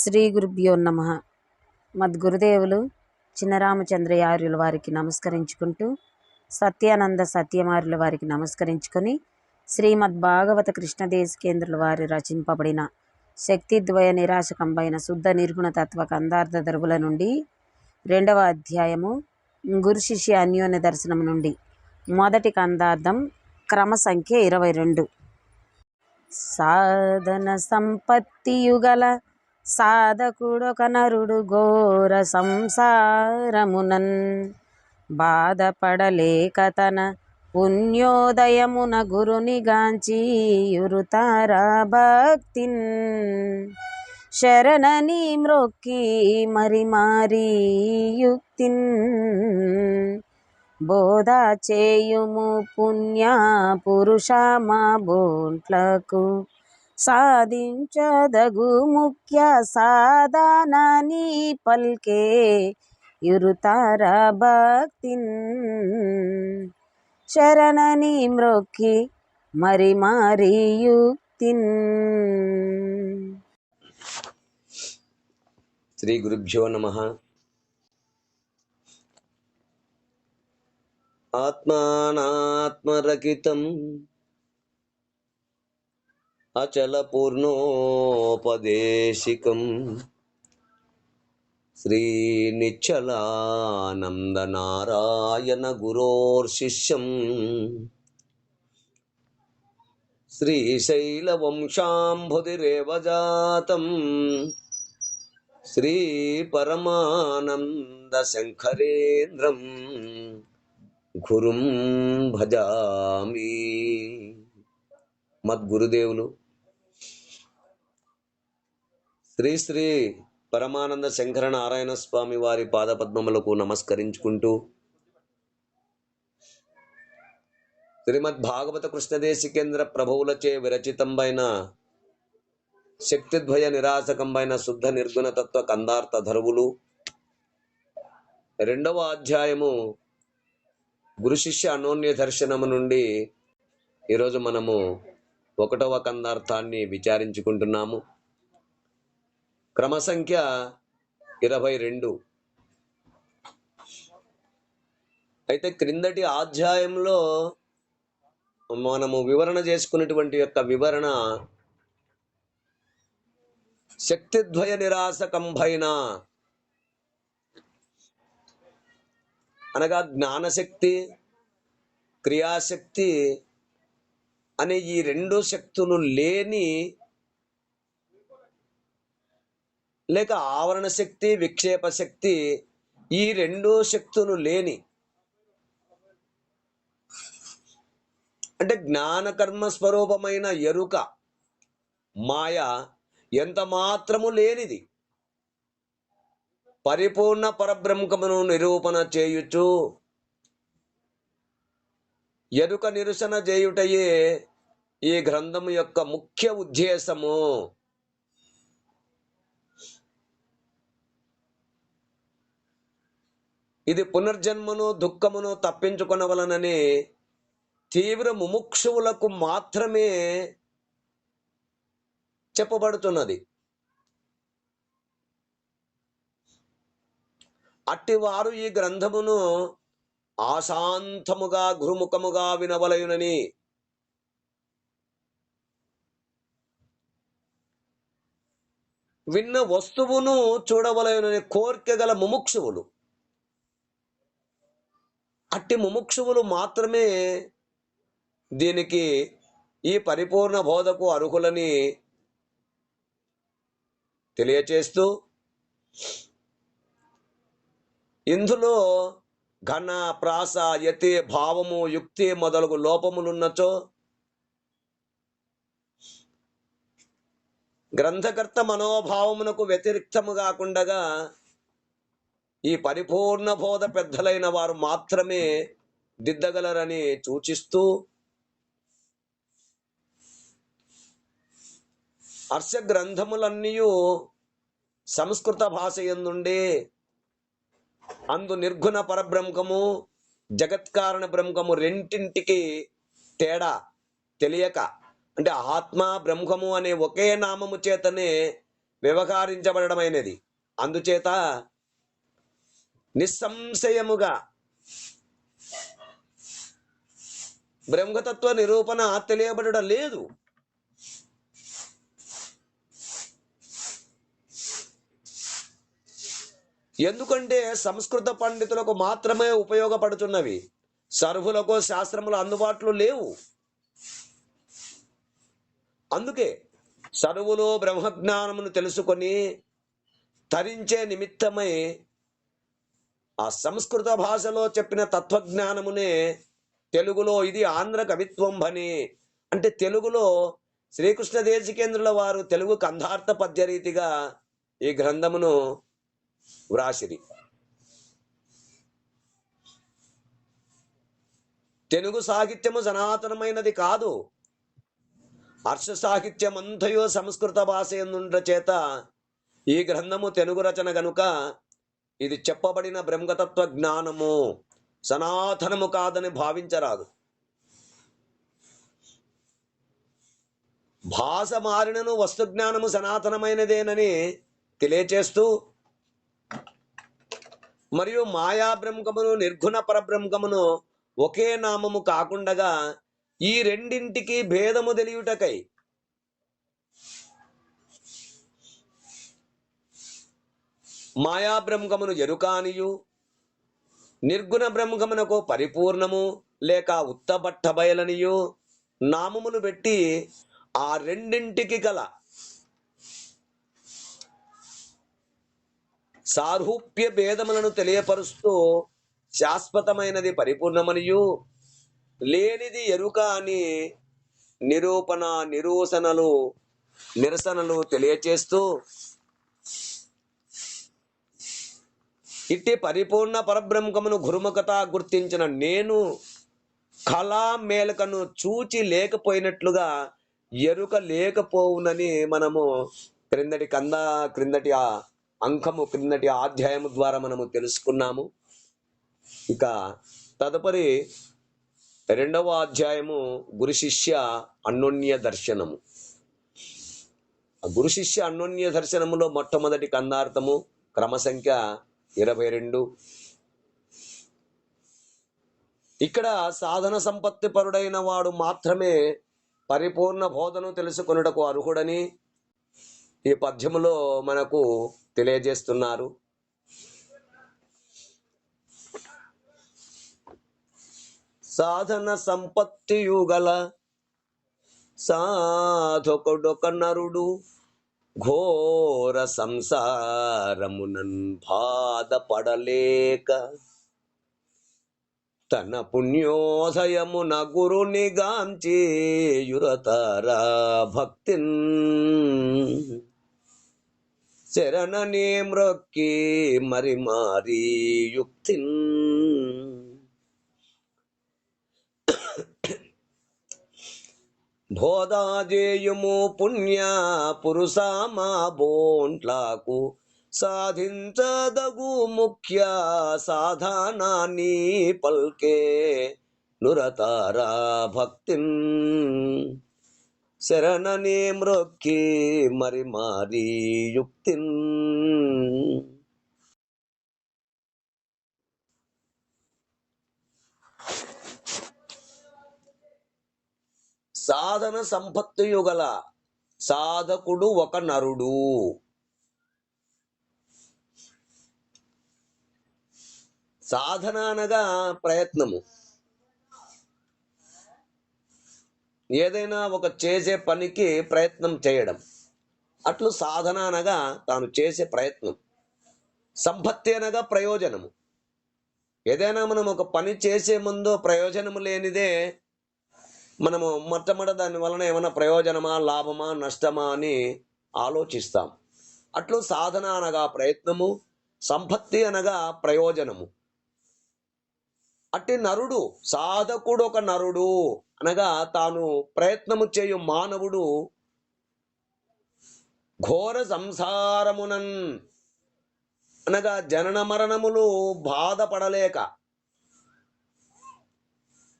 శ్రీ గురుభ్యో నమ. మద్గురుదేవులు చిన్నరామచంద్రయార్యుల వారికి నమస్కరించుకుంటూ సత్యానంద సత్యమార్యుల వారికి నమస్కరించుకొని శ్రీమద్ భాగవత కృష్ణదేశ కేంద్రుల వారి రచింపబడిన శక్తిద్వయ నిరాశకంబైన శుద్ధ నిర్గుణ తత్వ కందార్థ దరువుల నుండి రెండవ అధ్యాయము గురు శిష్య అన్యోన్య దర్శనం నుండి మొదటి కందార్థం క్రమ సంఖ్య ఇరవై రెండు. సాధన సంపత్తియుగల సాధకుడొక నరుడు ఘోర సంసారమునన్. బాధపడలేక తన పుణ్యోదయమున గురుని గాంచి భక్తిన్ శరణని మ్రొక్కి మరి మారీ యుక్తిన్. బోధ చేయుము పుణ్య పురుష మా బోంట్లకు సాధించదగు ముఖ్య సాధనని పల్కే ఇరుతార భక్తిన్. శరణని మ్రొక్కి మరి మారి యుక్తిన్ శ్రీ గురుభ్యో నమ. ఆత్మానాత్మరకితం అచల పూర్ణోపదేశికం శ్రీ నిచ్చలానంద నారాయణ గురోర్శిష్యం శ్రీశైలవంశాంభుదిరేవ జాతం శ్రీ పరమానంద శంకరేంద్రం గురుం భజామి. మద్గురుదేవులు శ్రీ శ్రీ పరమానంద శంకర నారాయణ స్వామి వారి పాదపద్మములకు నమస్కరించుకుంటూ శ్రీమద్ భాగవత కృష్ణదేశికేంద్ర ప్రభువులచే విరచితంబైన శక్తిద్వయ నిరాశకంబైన శుద్ధ నిర్గుణ తత్వ కందార్థ ధరువులు. రెండవ అధ్యాయము గురు శిష్య అనోన్య దర్శనము నుండి ఈరోజు మనము ఒకటవ కందార్థాన్ని విచారించుకుంటున్నాము. క్రమ సంఖ్య ఇరవై రెండు. అయితే క్రిందటి అధ్యాయంలో మనము వివరణ చేసుకున్నటువంటి యొక్క వివరణ శక్తిద్వయ నిరాశకంభైన అనగా జ్ఞానశక్తి క్రియాశక్తి అనే ఈ రెండు శక్తులు లేని లేక ఆవరణ శక్తి విక్షేప శక్తి ఈ రెండు శక్తులు లేని అంటే జ్ఞానకర్మ స్వరూపమైన ఎరుక మాయ ఎంత మాత్రము లేనిది. పరిపూర్ణ పరబ్రహ్మమును నిరూపణ చేయుచు ఎరుక నిరసన చేయుటయే ఈ గ్రంథము యొక్క ముఖ్య ఉద్దేశము. ఇది పునర్జన్మను దుఃఖమును తప్పించుకొనవలనని తీవ్ర ముముక్షువులకు మాత్రమే చెప్పబడుతున్నది. అట్టివారు ఈ గ్రంథమును ఆశాంతముగా గురుముఖముగా వినవలయునని. విన్న వస్తువును చూడవలయునని కోరిక గల ముముక్షువులు. అట్టి ముముక్షువులు మాత్రమే దీనికి ఈ పరిపూర్ణ బోధకు అర్హులని తెలియచేస్తూ ఇందులో ఘన ప్రాస యతి భావము యుక్తి మొదలగు లోపములున్నచో గ్రంథకర్త మనోభావమునకు వ్యతిరిక్తము కాకుండా ఈ పరిపూర్ణ బోధ పెద్దలైన వారు మాత్రమే దిద్దగలరని సూచిస్తూ హర్ష గ్రంథములన్నీ సంస్కృత భాష ఎందుండే? అందు నిర్గుణ పరబ్రహ్మము జగత్కారణ బ్రహ్మము రెంటింటికి తేడా తెలియక అంటే ఆత్మ బ్రహ్మము అనే ఒకే నామము చేతనే వ్యవహరించబడమైనది అందుచేత నిస్సంశయముగా బ్రహ్మతత్వ నిరూపణ తెలియబడడం లేదు. ఎందుకంటే సంస్కృత పండితులకు మాత్రమే ఉపయోగపడుతున్నవి. సర్వులకు శాస్త్రములు అందుబాటులో లేవు. అందుకే సర్వులు బ్రహ్మజ్ఞానమును తెలుసుకొని తరించే నిమిత్తమై ఆ సంస్కృత భాషలో చెప్పిన తత్వజ్ఞానమునే తెలుగులో ఇది ఆంధ్ర కవిత్వం భని. అంటే తెలుగులో శ్రీకృష్ణ దేశికేంద్రుల వారు తెలుగు కంధార్థ పద్యరీతిగా ఈ గ్రంథమును వ్రాసిరి. తెలుగు సాహిత్యము సనాతనమైనది కాదు. హర్ష సాహిత్యం అంతయో సంస్కృత భాష ఎందుండ చేత ఈ గ్రంథము తెలుగు రచన గనుక ఇది చెప్పబడిన బ్రహ్మతత్వ జ్ఞానము. సనాతనము కాదని భావించరాదు. భాష మారినను వస్తు జ్ఞానము సనాతనమైనదేనని తెలియచేస్తూ మరియు మాయా బ్రహ్మకమును నిర్గుణ పరబ్రహ్మమును ఒకే నామము కాకుండగా ఈ రెండింటికి భేదము తెలియుటకై మాయా బ్రహ్మమును ఎరుకానియు నిర్గుణ బ్రహ్మమునకు పరిపూర్ణము లేక ఉత్తబట్ట బయలనియు. నామములు పెట్టి ఆ రెండింటికి గల సారూప్య భేదములను తెలియపరుస్తూ శాశ్వతమైనది పరిపూర్ణమనియు. లేనిది ఎరుక అని నిరూపణ నిరూసనలు నిరసనలు తెలియచేస్తూ ఇట్టి పరిపూర్ణ పరబ్రహ్మమును గురుముఖత గుర్తించిన నేను కళా మేలకను చూచి లేకపోయినట్లుగా ఎరుక లేకపోవునని మనము క్రిందటి కంద క్రిందటి ఆ అంకము క్రిందటి అధ్యాయము ద్వారా మనము తెలుసుకున్నాము. ఇక తదుపరి రెండవ అధ్యాయము గురు శిష్య అన్యోన్య దర్శనము. గురు శిష్య అన్యోన్య దర్శనములో మొట్టమొదటి కందార్థము క్రమ సంఖ్య ఇరవై రెండు. ఇక్కడ సాధన సంపత్తి పరుడైన వాడు మాత్రమే పరిపూర్ణ బోధను తెలుసుకొనుటకు అర్హుడని ఈ పద్యములో మనకు తెలియజేస్తున్నారు. సాధన సంపత్తియుగల సాధకుడొక నరుడు ఘోర సంసారమునన్ బాధపడలేక తన పుణ్యోదయమున గురుని గాంచేయురతారా భక్తిన్ శరణని మ్రొక్కి మరి మారీ యుక్తిన్. బోధాజేయుము పుణ్య పురుషామా బోంట్లాకు సాధించదగు ముఖ్య సాధనాన్ని పల్కే నురతారా భక్తిన్ శరణని మృక్కి మరి మారీ యుక్తిన్ సాధన సంపత్తియు గల సాధకుడు ఒక నరుడు. సాధన అనగా ప్రయత్నము. ఏదైనా ఒక చేసే పనికి ప్రయత్నం చేయడం. అట్లు సాధన అనగా తాను చేసే ప్రయత్నం. సంపత్తి అనగా ప్రయోజనము. ఏదైనా మనం ఒక పని చేసే ముందు ప్రయోజనము లేనిదే మనము మొట్టమొదట దాని వలన ఏమైనా ప్రయోజనమా లాభమా నష్టమా అని ఆలోచిస్తాం. అట్లు సాధన అనగా ప్రయత్నము సంపత్తి అనగా ప్రయోజనము. అట్టి నరుడు సాధకుడు ఒక నరుడు అనగా తాను ప్రయత్నము చేయు మానవుడు ఘోర సంసారమునన్ అనగా జనన మరణములు బాధపడలేక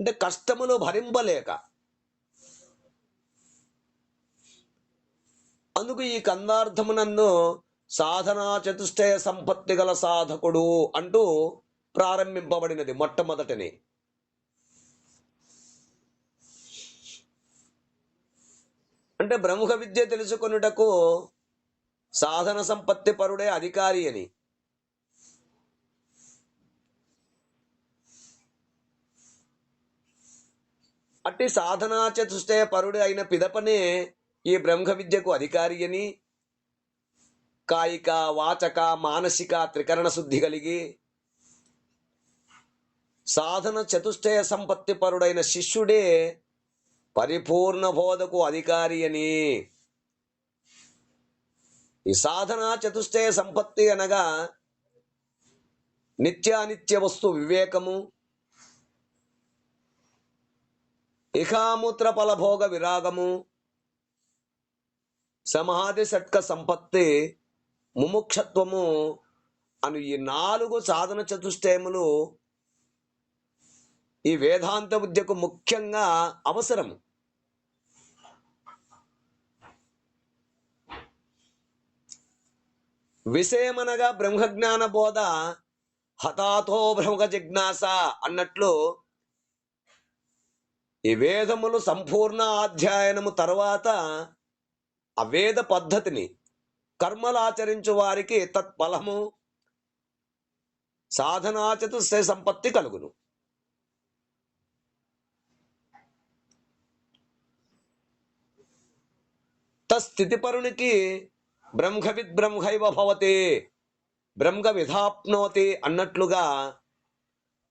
అంటే కష్టములు భరింపలేక అందుకు ఈ కందార్థమునందు సాధనా చతుష్టయ సంపత్తి గల సాధకుడు అంటూ ప్రారంభింపబడినది మొట్టమొదటిని. అంటే బ్రహ్మ విద్య తెలుసుకొనుటకు సాధన సంపత్తి పరుడే అధికారి అని. అట్టి సాధనా చతుష్టయ పరుడు అయిన పిదపనే ఈ బ్రహ్మ విద్యకు అధికారి అని కాయిక వాచక మానసిక త్రికరణ శుద్ధి కలిగి సాధన చతుష్టయ సంపత్తి పరుడైన శిష్యుడే పరిపూర్ణ బోధకు అధికారి అని ఈ సాధన చతుష్టయ సంపత్తి అనగా నిత్యానిత్య వస్తు వివేకము ఇహామూత్ర భోగ విరాగము సమాధి షట్క సంపత్తి ముముక్షత్వము అను ఈ నాలుగు సాధన చతుష్టయములు ఈ వేదాంత విద్యకు ముఖ్యంగా అవసరం విషయమనగా బ్రహ్మజ్ఞాన బోధ హతాతో బ్రహ్మ జిజ్ఞాస అన్నట్లు ఈ వేదములు సంపూర్ణ అధ్యయనము తర్వాత ఆ వేద పద్ధతిని కర్మలు ఆచరించు వారికి తత్ఫలము సాధనాచతు సంపత్తి కలుగును. తస్థితిపరునికి బ్రహ్మవిద్ బ్రహ్మైవ భవతి బ్రహ్మ విధాప్నోతి అన్నట్లుగా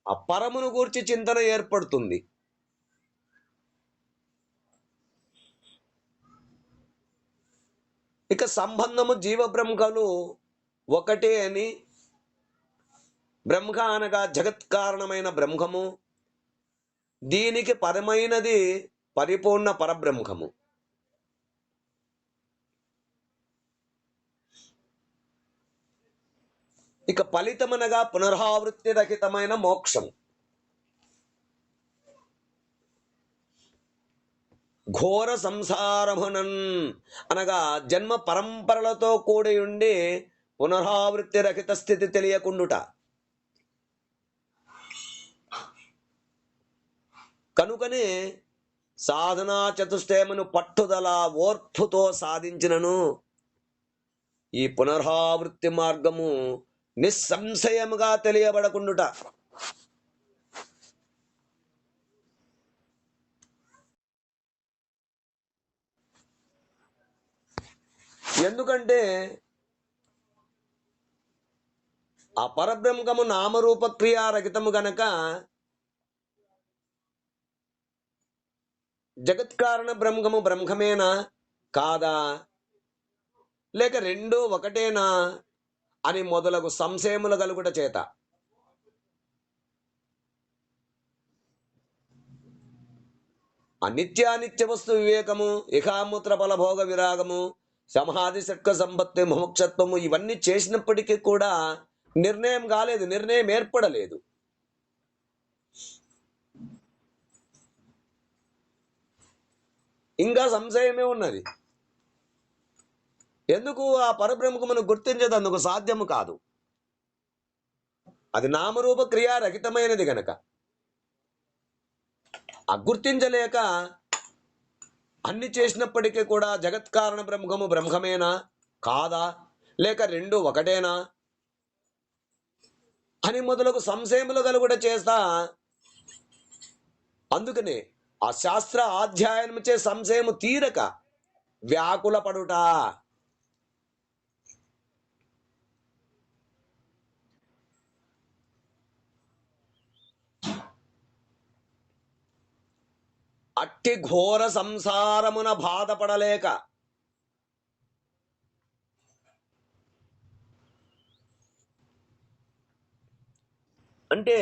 ఆ పరమును గూర్చి చింతన ఏర్పడుతుంది. ఇక సంబంధము జీవ బ్రహ్మలు ఒకటే అని బ్రహ్మ అనగా జగత్ కారణమైన బ్రహ్మము. దీనికి పరమైనది పరిపూర్ణ పరబ్రహ్మము. ఇక ఫలితమనగా పునరావృత్తి రహితమైన మోక్షం ఘోర సంసారమునన్ అనగా జన్మ పరంపరలతో కూడి ఉండి పునరావృత్తి రహిత స్థితి తెలియకుండుట. కనుకనే సాధనా చతుష్టయమును పట్టుదల ఓర్పుతో సాధించినను ఈ పునరావృత్తి మార్గము నిస్సంశయముగా తెలియబడకుండుట. ఎందుకంటే ఆ పరబ్రహ్మము నామరూప క్రియారహితము గనక జగత్కారణ బ్రహ్మము బ్రహ్మమేనా? కాదా? లేక రెండు ఒకటేనా? అని మొదలగు సంశయములు కలుగుట చేత. అనిత్యానిత్య వస్తు వివేకము ఇహామూత్ర ఫలభోగ విరాగము సమాధి షట్క సంపత్తి మోక్షత్వము ఇవన్నీ చేసినప్పటికీ కూడా నిర్ణయం కాలేదు నిర్ణయం ఏర్పడలేదు. ఇంకా సంశయమే ఉన్నది. ఎందుకు ఆ పరబ్రహ్మకు మనం గుర్తించేదందుకు సాధ్యము కాదు. అది నామరూప క్రియారహితమైనది గనక. ఆ గుర్తించలేక అన్ని చేసినప్పటికీ కూడా జగత్కారణ బ్రహ్మము బ్రహ్మమేనా? కాదా? లేక రెండు ఒకటేనా? అని మొదలగు సంశయములు కలుగుట చేస్తా. అందుకనే ఆ శాస్త్ర అధ్యయనం చే సంశయము తీరక వ్యాకుల పడుట అట్టి ఘోర సంసారమున బాధపడలేక అంటే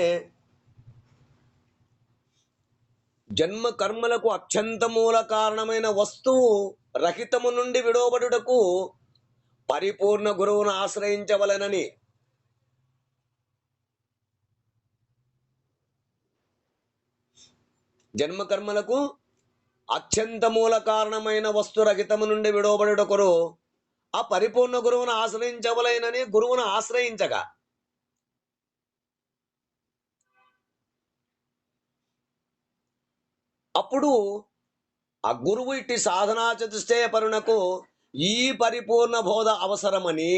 జన్మ కర్మలకు అత్యంత మూల కారణమైన వస్తువు రహితము నుండి విడవబడుటకు పరిపూర్ణ గురువును ఆశ్రయించవలెనని జన్మకర్మలకు అత్యంత మూల కారణమైన వస్తురహితము నుండి విడవబడుటకురు ఆ పరిపూర్ణ గురువును ఆశ్రయించవలైనని గురువును ఆశ్రయించగా. అప్పుడు ఆ గురువు ఇట్టి సాధనా చతుష్టయ పరునకు ఈ పరిపూర్ణ బోధ అవసరమని.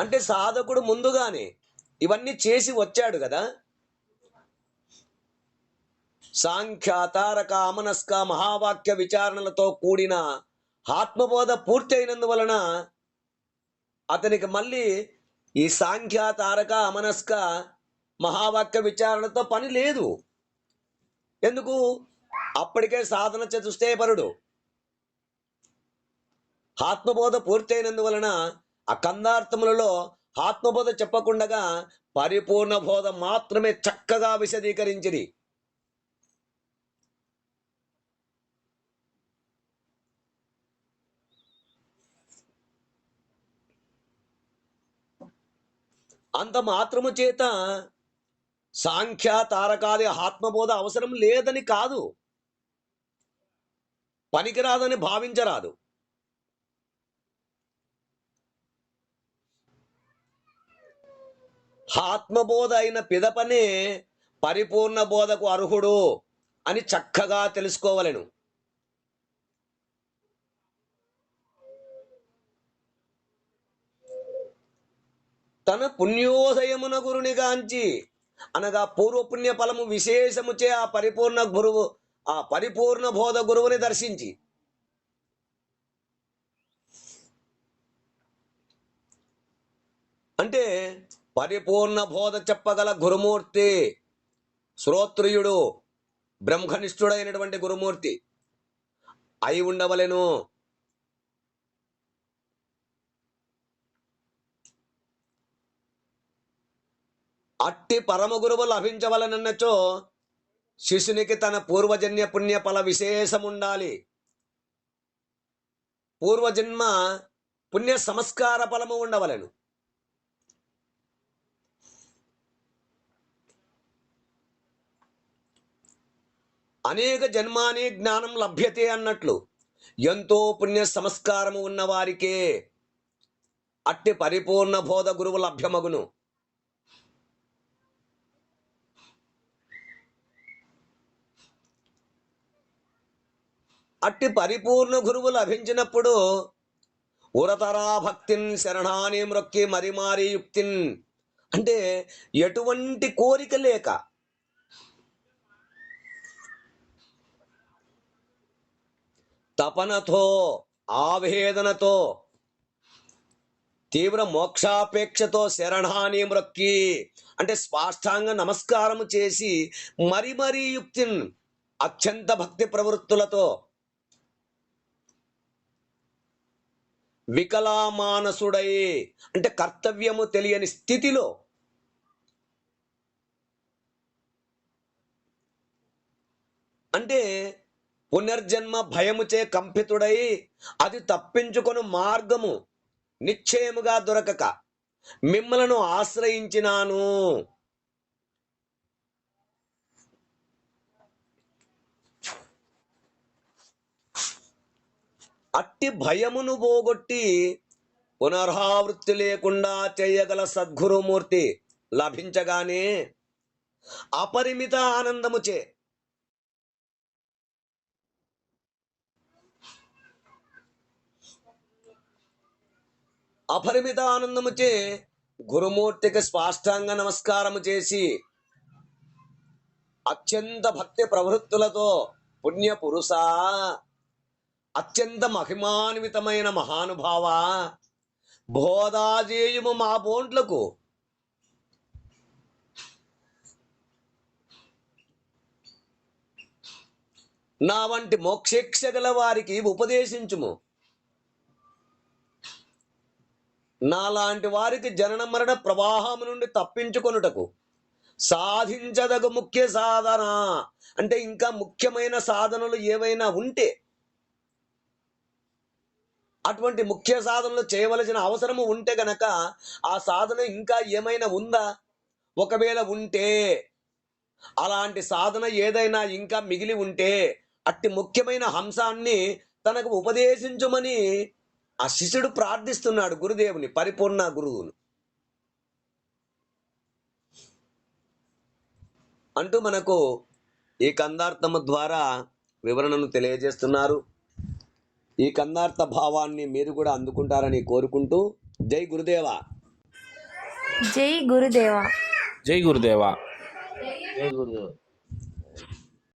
అంటే సాధకుడు ముందుగానే ఇవన్నీ చేసి వచ్చాడు కదా. సాంఖ్య తారక అమనస్క మహావాక్య విచారణలతో కూడిన ఆత్మబోధ పూర్తి అయినందువలన అతనికి మళ్ళీ ఈ సాంఖ్య తారక అమనస్క మహావాక్య విచారణతో పని లేదు. ఎందుకు? అప్పటికే సాధన చతుష్టయపరుడు ఆత్మబోధ పూర్తయినందువలన ఆ కందార్థములలో ఆత్మబోధ చెప్పకుండగా పరిపూర్ణ బోధ మాత్రమే చక్కగా విశదీకరించింది అంత మాత్రము చేత సాంఖ్య తారకాది ఆత్మబోధ అవసరం లేదని కాదు. పనికిరాదని భావించరాదు. ఆత్మబోధ అయిన పిదపనే పరిపూర్ణ బోధకు అర్హుడు అని చక్కగా తెలుసుకోవలెను. తన పుణ్యోదయమున గురునిగాంచి అనగా పూర్వపుణ్య ఫలము విశేషముచే ఆ పరిపూర్ణ గురువు ఆ పరిపూర్ణ బోధ గురువుని దర్శించి. అంటే పరిపూర్ణ బోధ చెప్పగల గురుమూర్తి శ్రోత్రియుడు బ్రహ్మనిష్ఠుడైనటువంటి గురుమూర్తి. అయి ఉండవలెను. అట్టి పరమ గురువు లభించవలనన్నచో శిశునికి తన పూర్వజన్య పుణ్య ఫల విశేషం ఉండాలి పూర్వజన్మ పుణ్య సంస్కార ఫలము ఉండవలెను. అనేక జన్మాని జ్ఞానం లభ్యతే అన్నట్లు ఎంతో పుణ్య సంస్కారము ఉన్నవారికే అట్టి పరిపూర్ణ బోధ గురువు లభ్యమగును. అట్టి పరిపూర్ణ గురువు లభించినప్పుడు ఉరతరా భక్తిన్ శరణాని మ్రొక్కి మరి మారి యుక్తిన్. అంటే ఎటువంటి కోరిక లేక తపనతో ఆవేదనతో తీవ్ర మోక్షాపేక్షతో శరణాని మ్రొక్కి అంటే స్పాష్టాంగ నమస్కారము చేసి మరి మరీ యుక్తిన్ అత్యంత భక్తి ప్రవృత్తులతో వికలామానసుడై అంటే కర్తవ్యము తెలియని స్థితిలో అంటే పునర్జన్మ భయముచే కంపితుడై అది తప్పించుకొను మార్గము నిశ్చయముగా దొరకక మిమ్మలను ఆశ్రయించినాను. అట్టి భయమును పోగొట్టి పునరావృత్తి లేకుండా చేయగల సద్గురుమూర్తి లభించగానే అపరిమిత ఆనందముచే అపరిమిత ఆనందముచే గురుమూర్తికి స్పాష్టాంగ నమస్కారము చేసి అత్యంత భక్తి ప్రవృత్తులతో పుణ్య పురుష అత్యంత మహిమాన్వితమైన మహానుభావ బోధాజేయుము మా బోంట్లకు నా వంటి మోక్షేక్ష గల వారికి ఉపదేశించుము. నాలాంటి వారికి జనన మరణ ప్రవాహము నుండి తప్పించుకొనుటకు సాధించదగు ముఖ్య సాధన. అంటే ఇంకా ముఖ్యమైన సాధనలు ఏవైనా ఉంటే అటువంటి ముఖ్య సాధనలు చేయవలసిన అవసరము ఉంటే గనక ఆ సాధన ఇంకా ఏమైనా ఉందా? ఒకవేళ ఉంటే అలాంటి సాధన ఏదైనా ఇంకా మిగిలి ఉంటే అట్టి ముఖ్యమైన హంసాన్ని తనకు ఉపదేశించుమని ఆ శిష్యుడు ప్రార్థిస్తున్నాడు గురుదేవుని పరిపూర్ణ గురువును. అంటూ మనకు ఈ కందార్థము ద్వారా వివరణను తెలియజేస్తున్నారు. ఈ కందార్థ భావాన్ని మీరు కూడా అందుకుంటారని కోరుకుంటూ జై గురుదేవా. జై గురుదేవా. జై గురుదేవా. జై గురుదేవ్.